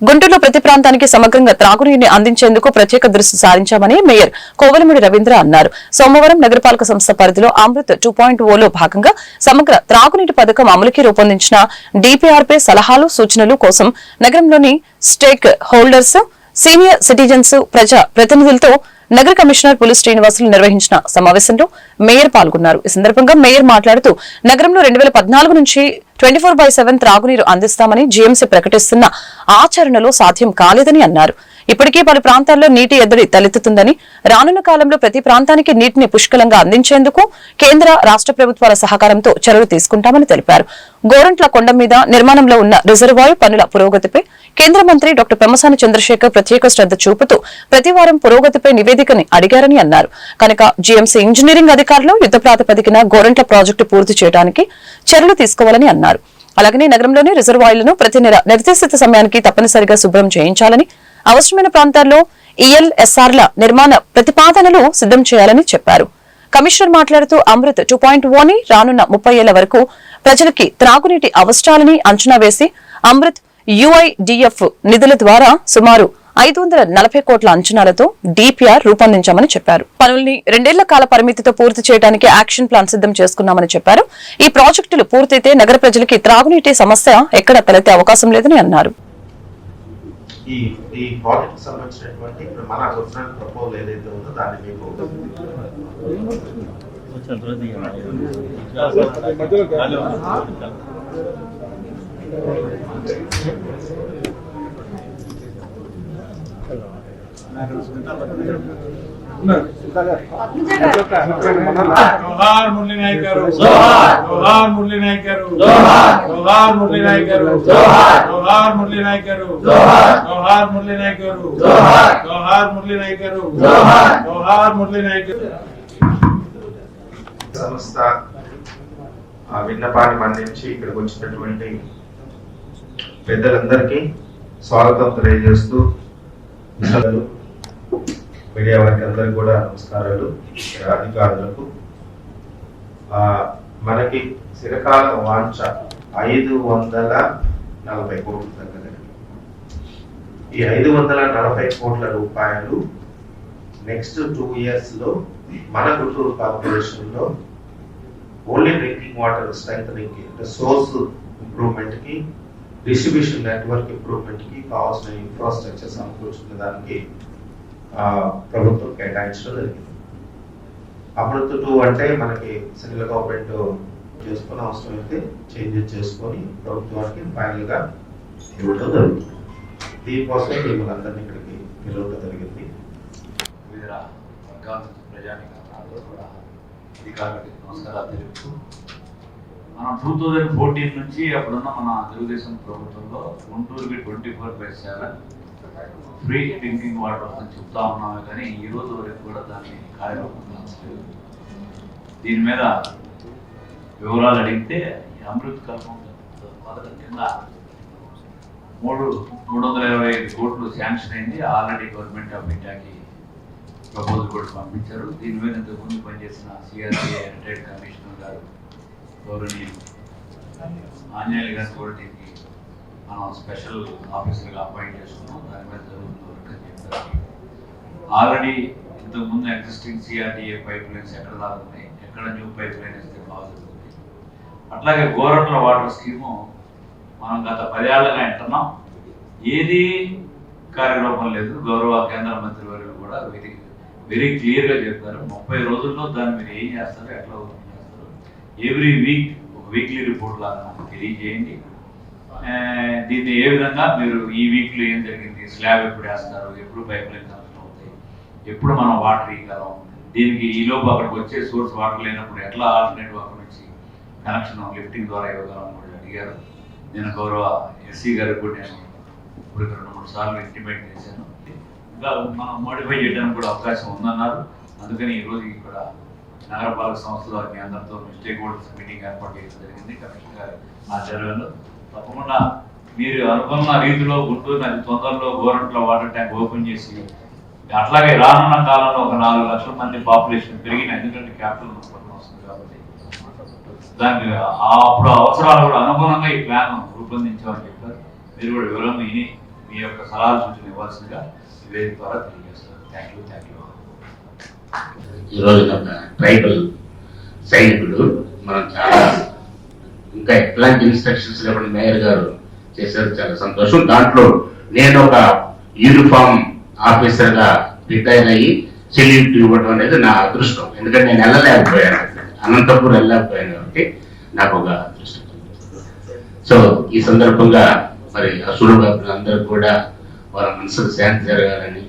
గుంటూరులో ప్రతి ప్రాంతానికి సమగ్రంగా త్రాగునీటిని అందించేందుకు ప్రత్యేక దృష్టి సారించామని మేయర్ కోవలమిడి రవీంద్ర అన్నారు. సోమవారం నగరపాలక సంస్థ పరిధిలో అమృత్ టూ పాయింట్ ఓలో భాగంగా సమగ్ర త్రాగునీటి పథకం అమలుకి రూపొందించిన డిపిఆర్పై సలహాలు సూచనలు కోసం నగరంలోని స్టేక్ హోల్డర్స్ సీనియర్ సిటిజన్స్ ప్రజా ప్రతినిధులతో నగర కమిషనర్ పులి శ్రీనివాసులు నిర్వహించిన సమావేశంలో మేయర్ పాల్గొన్నారు. ఈ సందర్భంగా మేయర్ మాట్లాడుతూ నగరంలో రెండు వేల పద్నాలుగు నుంచి ట్వంటీ ఫోర్ బై సెవెన్ త్రాగునీరు అందిస్తామని జీఎంసీ ప్రకటిస్తున్న ఆచరణలో సాధ్యం కాలేదని అన్నారు. ఇప్పటికే పలు ప్రాంతాల్లో నీటి ఎద్దడి తలెత్తుతుందని రానున్న కాలంలో ప్రతి ప్రాంతానికి నీటిని పుష్కలంగా అందించేందుకు కేంద్ర రాష్ట్ర ప్రభుత్వాల సహకారంతో చర్యలు తీసుకుంటామని తెలిపారు. గోరంట్ల కొండ మీద నిర్మాణంలో ఉన్న రిజర్వాయర్ పనుల పురోగతిపై కేంద్ర మంత్రి డాక్టర్ పెమ్మసాని చంద్రశేఖర్ ప్రత్యేక శ్రద్ధ చూపుతూ ప్రతివారం పురోగతిపై నివేదికని అడిగారని అన్నారు. కనుక జీఎంసీ ఇంజనీరింగ్ అధికారులు యుద్ద ప్రాతిపదికన గోరంట్ల ప్రాజెక్టు పూర్తి చేయడానికి చర్యలు తీసుకోవాలని అన్నారు. అలాగనే నగరంలోని రిజర్వాయర్లను ప్రతి నెల నిర్దేశిత సమయానికి తప్పనిసరిగా శుభ్రం చేయించాలని అవసరమైన ప్రాంతాల్లో ఈఎల్ఎస్ఆర్ల నిర్మాణ ప్రతిపాదనలు సిద్ధం చేయాలని చెప్పారు. కమిషనర్ మాట్లాడుతూ అమృత్ టూ పాయింట్ ఓని రానున్న ముప్పై ఏళ్ళ వరకు ప్రజలకి త్రాగునీటి అవసరాలని అంచనా వేసి అమృత్ యుఐడిఎఫ్ నిధుల ద్వారా సుమారు ఐదు వందల నలభై కోట్ల అంచనాలతో డిపిఆర్ రూపొందించామని చెప్పారు. పనుల్ని రెండేళ్ళ కాల పరిమితితో పూర్తి చేయడానికి యాక్షన్ ప్లాన్ సిద్ధం చేసుకున్నామని చెప్పారు. ఈ ప్రాజెక్టులు పూర్తయితే నగర ప్రజలకి త్రాగునీటి సమస్య ఎక్కడ తలెత్తే అవకాశం లేదని అన్నారు. ఈ ఈ ప్రాజెక్ట్ సంబంధించినటువంటి ఇప్పుడు మన ఒరిజినల్ ప్రపోజల్ ఏదైతే ఉందో దాన్ని మీకు జోహార్ మురళీ నాయక్ గారు జోహార్. జోహార్ మురళీ నాయక్ గారు జోహార్. జోహార్ మురళీ నాయక్ గారు జోహార్. జోహార్ మురళీ నాయక్ గారు జోహార్. జోహార్ మురళీ నాయక్ గారు జోహార్. జోహార్ మురళీ నాయక్ గారు జోహార్. జోహార్ మురళీ నాయక్ గారు సంస్థ ఆ విన్నపాన్ని మన్నించి ఇక్కడికి వచ్చినటువంటి పెద్దలందరికీ స్వాగతం తెలియజేస్తూ మీడియా వారికి అందరికీ కూడా నమస్కారాలు. అధికారులకు. ఆ మనకి చిరకాల వాంఛ ఐదు వందల నలభై కోట్ల దగ్గర ఈ ఐదు వందల నలభై కోట్ల రూపాయలు నెక్స్ట్ టూ ఇయర్స్లో మన గుంటూరు కార్పొరేషన్లో ఓన్లీ డ్రింకింగ్ వాటర్ స్ట్రెంగ్ అంటే సోర్స్ ఇంప్రూవ్మెంట్కి డిస్ట్రిబ్యూషన్ నెట్వర్క్ ఇంప్రూవ్మెంట్కి కావాల్సిన ఇన్ఫ్రాస్ట్రక్చర్ సమకూర్చుకునే దానికి ప్రభుత్వం కేటాయించడం జరిగింది. అమృత్ టూ అంటే మనకి సెంట్రల్ గవర్నమెంట్ చేసుకుని అవసరం అయితే చేంజెస్ చేసుకొని ప్రభుత్వానికి ఫైనల్గా ఇవ్వడం జరుగుతుంది. దీనికోసం మిమ్మల్ని అందరినీ ఇక్కడికి పిలవడం జరిగింది. వివిధ వర్గాల ప్రజానికి కూడా అధికారులకి నమస్కారాలు తెలుపుతూ మనం టూ థౌజండ్ ఫోర్టీన్ నుంచి అప్పుడున్న మన తెలుగుదేశం ప్రభుత్వంలో గుంటూరుకి twenty four by seven free drinking water అని చెప్తా ఉన్నామే కానీ ఈ రోజు వరకు కూడా దాన్ని కార్యరూపం దీని మీద వివరాలు అడిగితే అమృత్ కల్పం పథకం కింద మూడు మూడు వందల ఇరవై ఐదు కోట్లు శాంక్షన్ అయింది. ఆల్రెడీ గవర్నమెంట్ ఆఫ్ ఇండియాకి ప్రపోజల్ కూడా పంపించారు. దీని మీద ఇంతకుముందు పనిచేసిన సిఆర్సీఏ రిటైర్డ్ కమిషనర్ గారు గౌరవనీయులు ఆంజనేయులు గారిని కూడా దీనికి మనం స్పెషల్ ఆఫీసర్గా అపాయింట్ చేసుకున్నాం. దాని మీద జరుగుతున్న వర్క్ అని చెప్పారు ఆల్రెడీ ఇంతకుముందు ఎగ్జిస్టింగ్ సిఆర్డీఏ పైప్ లైన్స్ ఎక్కడ దాకా ఉన్నాయి? ఎక్కడ న్యూ పైప్ లైన్ ఇస్తే బాగుంటుంది అట్లాగే గోరంట్ల వాటర్ స్కీము మనం గత పదేళ్ళుగా వింటున్నాం. ఏది కార్యరూపం లేదు. గౌరవ కేంద్ర మంత్రి వర్యులు కూడా వెరీ వెరీ క్లియర్గా చెప్పారు. ముప్పై రోజుల్లో దాన్ని మీరు ఏం చేస్తారు? ఎట్లా ఓపెన్ ఎవ్రీ వీక్ ఒక వీక్లీ రిపోర్ట్ లాగా తెలియజేయండి. దీన్ని ఏ విధంగా మీరు ఈ వీక్లో ఏం జరిగింది స్లాబ్ ఎప్పుడు వేస్తారు ఎప్పుడు పైప్ లైన్ కనెక్షన్ అవుతాయి ఎప్పుడు మనం వాటర్ ఇవ్వగలం దీనికి ఈలోపు అక్కడికి వచ్చే సోర్స్ వాటర్ లేనప్పుడు ఎట్లా ఆల్టర్నేట్ అక్కడ నుంచి కనెక్షన్ లిఫ్టింగ్ ద్వారా ఇవ్వగలం అని కూడా అడిగారు. నేను గౌరవ ఎస్సీ గారికి కూడా నేను ఇప్పుడు రెండు మూడు సార్లు ఇంటిమేట్ చేశాను. ఇంకా మనం మోడిఫై చేయడానికి కూడా అవకాశం ఉందన్నారు. అందుకని ఈరోజు ఇక్కడ నగరపాలక సంస్థలో మీ అందరితో స్టేక్ హోల్డర్స్ మీటింగ్ ఏర్పాటు చేయడం జరిగింది. కమిషనర్ గారి ఆధ్వర్యంలో తప్పకుండా మీరు అనుకున్న రీతిలో గుంటూరు నది తొందరలో గోరంట్లో వాటర్ ట్యాంక్ ఓపెన్ చేసి అట్లాగే రానున్న కాలంలో ఒక నాలుగు లక్షల మంది పాపులేషన్ పెరిగిన ఎందుకంటే క్యాపిటల్ వస్తుంది కాబట్టి. దానికి అప్పుడు అవసరాలు కూడా అనుగుణంగా ఈ ప్లాన్ రూపొందించామని చెప్పారు. మీరు కూడా వివరం విని మీ యొక్క సలహాలు సూచన ఇవ్వాల్సిందిగా ఈ వేదిక ద్వారా తెలియజేస్తారు థ్యాంక్ యూ థ్యాంక్ యూ ఈరోజు ఒక ట్రైబల్ సైనికుడు మనం చాలా ఇంకా ఎట్లాంటి ఇన్స్ట్రక్షన్స్ లేకుండా మేయర్ గారు చేశారు చాలా సంతోషం. దాంట్లో నేను ఒక యూనిఫామ్ ఆఫీసర్గా రిటైర్ అయ్యి సెల్యూట్ ఇవ్వడం అనేది నా అదృష్టం. ఎందుకంటే నేను వెళ్ళలేకపోయాను. అనంతపూర్ వెళ్ళలేకపోయాను కాబట్టి నాకు ఒక అదృష్టం. సో ఈ సందర్భంగా మరి అసురు అందరూ కూడా వాళ్ళ మనసుకు శాంతి జరగాలని